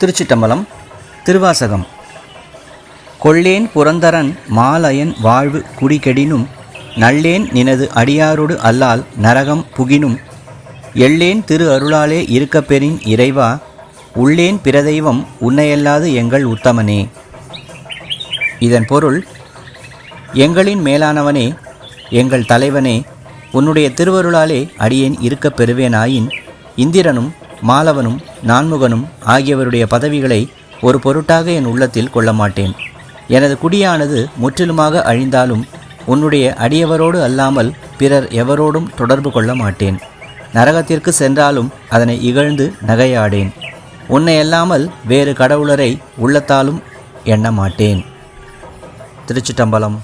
திருச்சிட்டம்பலம் திருவாசகம். கொள்ளேன் புரந்தரன் மாலயன் வாழ்வு குடிகெடினும் நல்லேன் நினது அடியாரோடு அல்லால் நரகம் புகினும். எள்ளேன் திரு அருளாலே இருக்கப்பெறின் இறைவா உள்ளேன் பிரதெய்வம் உன்னையல்லாது எங்கள் உத்தமனே. இதன் பொருள் எங்களின் மேலானவனே எங்கள் தலைவனே உன்னுடைய திருவருளாலே அடியேன் இருக்கப் பெறுவேனாயின் இந்திரனும் மாலவனும் நான்முகனும் ஆகியவருடைய பதவிகளை ஒரு பொருட்டாக என் உள்ளத்தில் கொள்ள மாட்டேன் எனது குடியானது முற்றிலுமாக அழிந்தாலும் உன்னுடைய அடியவரோடு அல்லாமல் பிறர் எவரோடும் தொடர்பு கொள்ள மாட்டேன் நரகத்திற்கு சென்றாலும் அதனை இகழ்ந்து நகையாடேன். உன்னை அல்லாமல் வேறு கடவுளரை உள்ளத்தாலும் எண்ண மாட்டேன் திருச்சிட்டம்பலம்